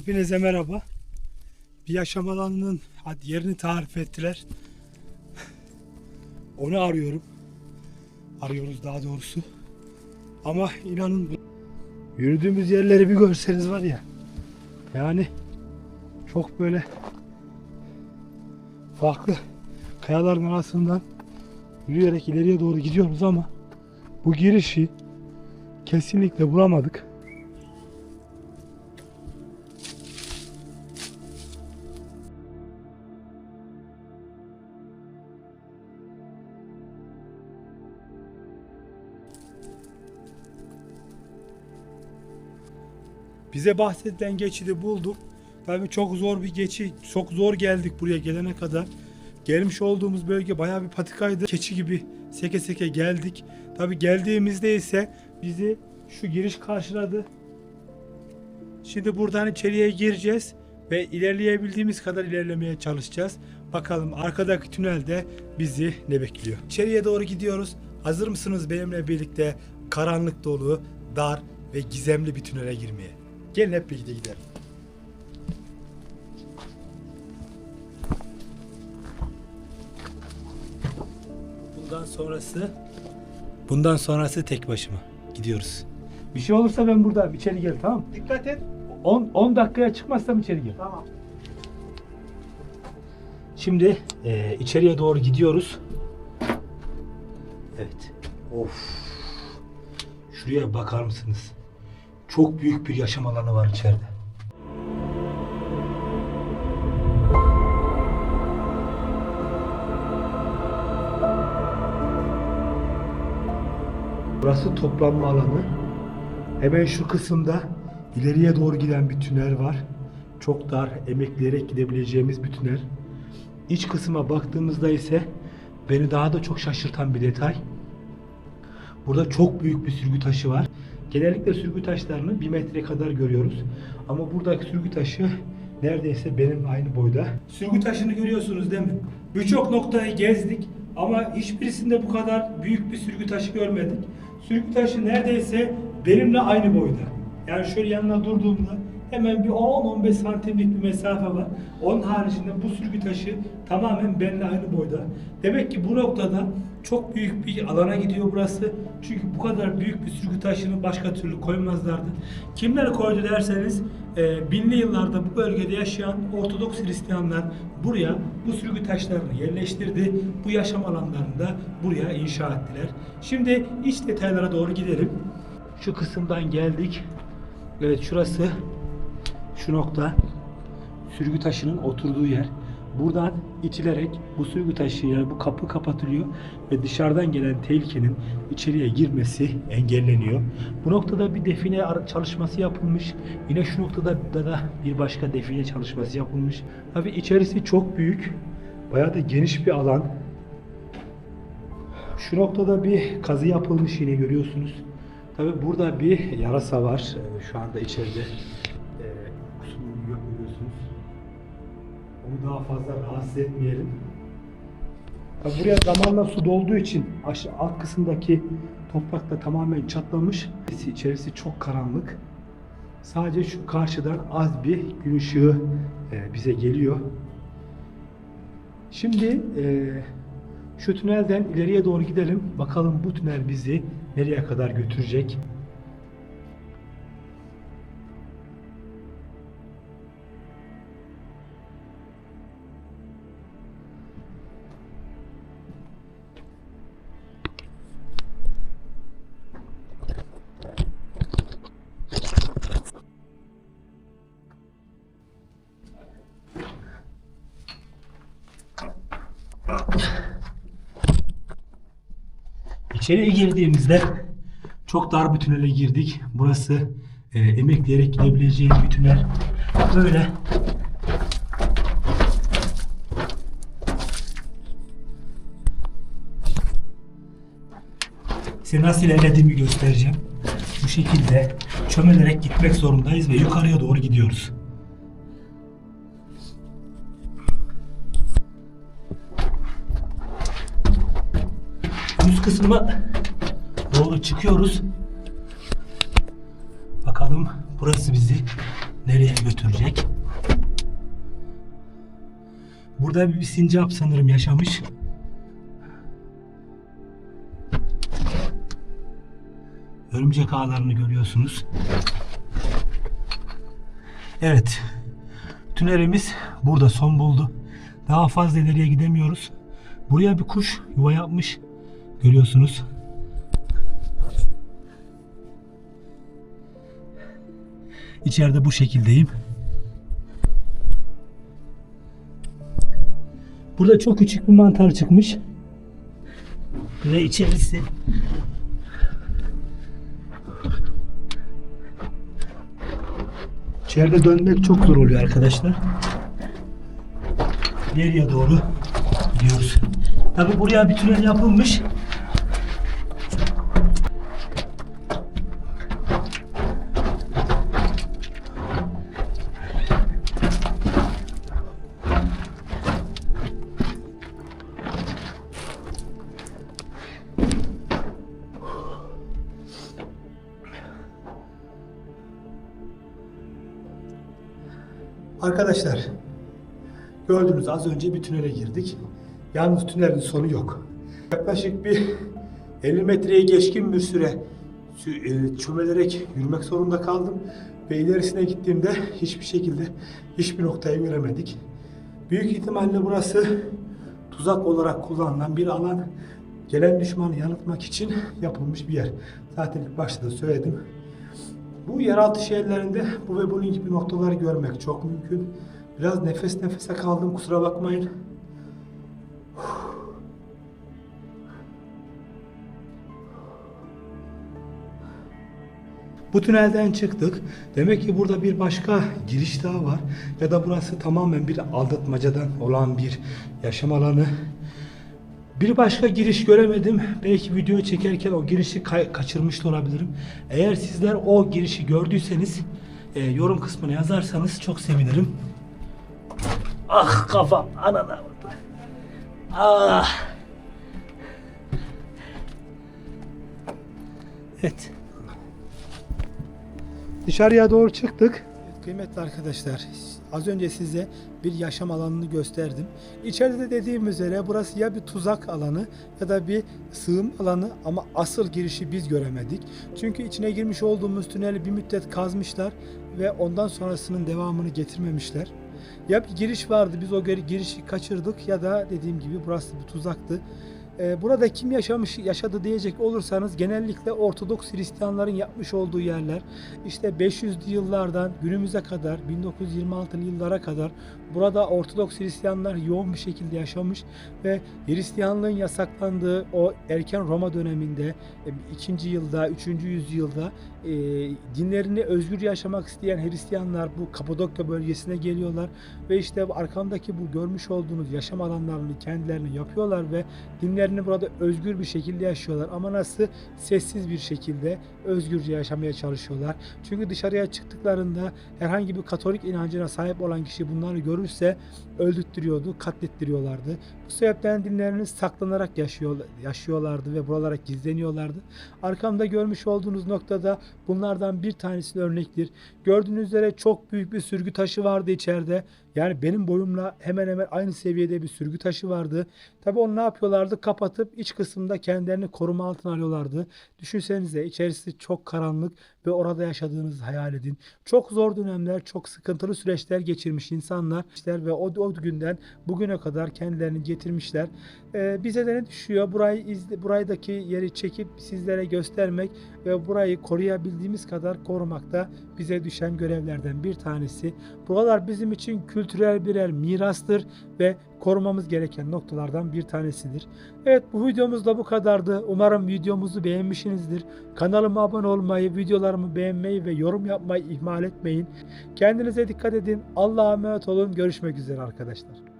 Hepinize merhaba. Bir yaşam alanının yerini tarif ettiler. Onu arıyorum. Arıyoruz daha doğrusu. Ama inanın yürüdüğümüz yerleri bir görseniz var ya. Yani çok böyle farklı kayaların arasından yürüyerek ileriye doğru gidiyoruz ama bu girişi kesinlikle bulamadık. Bize bahsedilen geçidi bulduk. Tabii çok zor bir geçit. Çok zor geldik buraya gelene kadar. Gelmiş olduğumuz bölge bayağı bir patikaydı. Keçi gibi seke seke geldik. Tabii geldiğimizde ise bizi şu giriş karşıladı. Şimdi buradan içeriye gireceğiz ve ilerleyebildiğimiz kadar ilerlemeye çalışacağız. Bakalım arkadaki tünelde bizi ne bekliyor. İçeriye doğru gidiyoruz. Hazır mısınız benimle birlikte karanlık dolu, dar ve gizemli bir tünele girmeye? Gelin hep birlikte gidelim. Bundan sonrası bundan sonrası tek başıma gidiyoruz. Bir şey olursa ben burada içeri gel tamam mı? Dikkat et. 10 10 dakikaya çıkmazsam içeri gel. Tamam. Şimdi e, içeriye doğru gidiyoruz. Evet. Of. Şuraya bakar mısınız? Çok büyük bir yaşam alanı var içeride. Burası toplanma alanı. Hemen şu kısımda ileriye doğru giden bir tünel var. Çok dar, emekleyerek gidebileceğimiz bir tünel. İç kısma baktığımızda ise beni daha da çok şaşırtan bir detay. Burada çok büyük bir sürgü taşı var. Genellikle sürgü taşlarını bir metre kadar görüyoruz. Ama buradaki sürgü taşı neredeyse benim aynı boyda. Sürgü taşını görüyorsunuz değil mi? Birçok noktayı gezdik ama hiçbirisinde bu kadar büyük bir sürgü taşı görmedik. Sürgü taşı neredeyse benimle aynı boyda. Yani şöyle yanına durduğumda hemen bir 10-15 santimlik bir mesafe var. Onun haricinde bu sürgü taşı tamamen benimle aynı boyda. Demek ki bu noktada çok büyük bir alana gidiyor burası. Çünkü bu kadar büyük bir sürgü taşını başka türlü koymazlardı. Kimler koydu derseniz e, binli yıllarda bu bölgede yaşayan Ortodoks Hristiyanlar buraya bu sürgü taşlarını yerleştirdi. Bu yaşam alanlarını da buraya inşa ettiler. Şimdi iç detaylara doğru gidelim. Şu kısımdan geldik. Evet şurası şu nokta sürgü taşının oturduğu yer. Buradan itilerek bu sürgü taşı yani bu kapı kapatılıyor ve dışarıdan gelen tehlikenin içeriye girmesi engelleniyor. Bu noktada bir define çalışması yapılmış. Yine şu noktada da, bir başka define çalışması yapılmış. Tabi içerisi çok büyük. Bayağı da geniş bir alan. Şu noktada bir kazı yapılmış yine görüyorsunuz. Tabi burada bir yarasa var. Ee, Şu anda içeride daha fazla rahatsız etmeyelim. Tabi buraya zamanla su dolduğu için aşağı alt kısımdaki toprak da tamamen çatlamış. İçerisi çok karanlık. Sadece şu karşıdan az bir gün ışığı e, bize geliyor. Şimdi e, şu tünelden ileriye doğru gidelim. Bakalım bu tünel bizi nereye kadar götürecek. İçeriye girdiğimizde çok dar bir tünele girdik. Burası e, emekleyerek gidebileceğim bir tünel. Böyle Size nasıl ilerlediğimi göstereceğim. Bu şekilde çömelerek gitmek zorundayız ve yukarıya doğru gidiyoruz. Üst kısmı doğru çıkıyoruz. Bakalım burası bizi nereye götürecek? Burada bir sincap sanırım yaşamış. Örümcek ağlarını görüyorsunuz. Evet. Tünelimiz burada son buldu. Daha fazla ileriye gidemiyoruz. Buraya bir kuş yuva yapmış. Görüyorsunuz. İçeride bu şekildeyim. Burada çok küçük bir mantar çıkmış. Ve içerisi İçeride dönmek çok zor oluyor arkadaşlar. Nereye doğru gidiyoruz? Tabi buraya bir tünel yapılmış. Arkadaşlar gördünüz az önce bir tünele girdik. Yalnız tünelin sonu yok. Yaklaşık bir 50 metreye geçkin bir süre sü- e, çömelerek yürümek zorunda kaldım. Ve ilerisine gittiğimde hiçbir şekilde hiçbir noktayı göremedik. Büyük ihtimalle burası tuzak olarak kullanılan bir alan. Gelen düşmanı yanıltmak için yapılmış bir yer. Zaten ilk başta da söyledim. Bu yeraltı şehirlerinde bu ve bunun gibi noktaları görmek çok mümkün. Biraz nefes nefese kaldım kusura bakmayın. Bu tünelden çıktık. Demek ki burada bir başka giriş daha var. Ya da burası tamamen bir aldatmacadan olan bir yaşam alanı. Bir başka giriş göremedim. Belki video çekerken o girişi kay- kaçırmış da olabilirim. Eğer sizler o girişi gördüyseniz e, yorum kısmına yazarsanız çok sevinirim. Ah kafam anana. Ah. Evet. Dışarıya doğru çıktık. Kıymetli arkadaşlar, az önce size bir yaşam alanını gösterdim. İçeride de dediğim üzere burası ya bir tuzak alanı ya da bir sığım alanı ama asıl girişi biz göremedik. Çünkü içine girmiş olduğumuz tüneli bir müddet kazmışlar ve ondan sonrasının devamını getirmemişler. Ya bir giriş vardı biz o girişi kaçırdık ya da dediğim gibi burası bir tuzaktı. Ee, Burada kim yaşamış yaşadı diyecek olursanız genellikle Ortodoks Hristiyanların yapmış olduğu yerler. İşte 500'lü yıllardan günümüze kadar 1926'lı yıllara kadar burada Ortodoks Hristiyanlar yoğun bir şekilde yaşamış ve Hristiyanlığın yasaklandığı o erken Roma döneminde 2. yılda 3. yüzyılda e, dinlerini özgür yaşamak isteyen Hristiyanlar bu Kapadokya bölgesine geliyorlar ve işte arkamdaki bu görmüş olduğunuz yaşam alanlarını kendilerini yapıyorlar ve dinlerini burada özgür bir şekilde yaşıyorlar ama nasıl sessiz bir şekilde özgürce yaşamaya çalışıyorlar. Çünkü dışarıya çıktıklarında herhangi bir Katolik inancına sahip olan kişi bunları görürse öldürttürüyordu, katlettiriyorlardı. Bu sebepten dinlerini saklanarak yaşıyor, yaşıyorlardı ve buralara gizleniyorlardı. Arkamda görmüş olduğunuz noktada bunlardan bir tanesi örnektir. Gördüğünüz üzere çok büyük bir sürgü taşı vardı içeride. Yani benim boyumla hemen hemen aynı seviyede bir sürgü taşı vardı. Tabi onu ne yapıyorlardı? Kapatıp iç kısımda kendilerini koruma altına alıyorlardı. Düşünsenize içerisi çok karanlık ve orada yaşadığınızı hayal edin. Çok zor dönemler, çok sıkıntılı süreçler geçirmiş insanlar ve o, o günden bugüne kadar kendilerini getirmişler. Ee, bize de ne düşüyor? Burayı izle, buraydaki yeri çekip sizlere göstermek ve burayı koruyabildiğimiz kadar korumak da bize düşen görevlerden bir tanesi. Buralar bizim için kültürel birer mirastır ve korumamız gereken noktalardan bir tanesidir. Evet bu videomuz da bu kadardı. Umarım videomuzu beğenmişsinizdir. Kanalıma abone olmayı, videolarımı beğenmeyi ve yorum yapmayı ihmal etmeyin. Kendinize dikkat edin. Allah'a emanet olun. Görüşmek üzere arkadaşlar.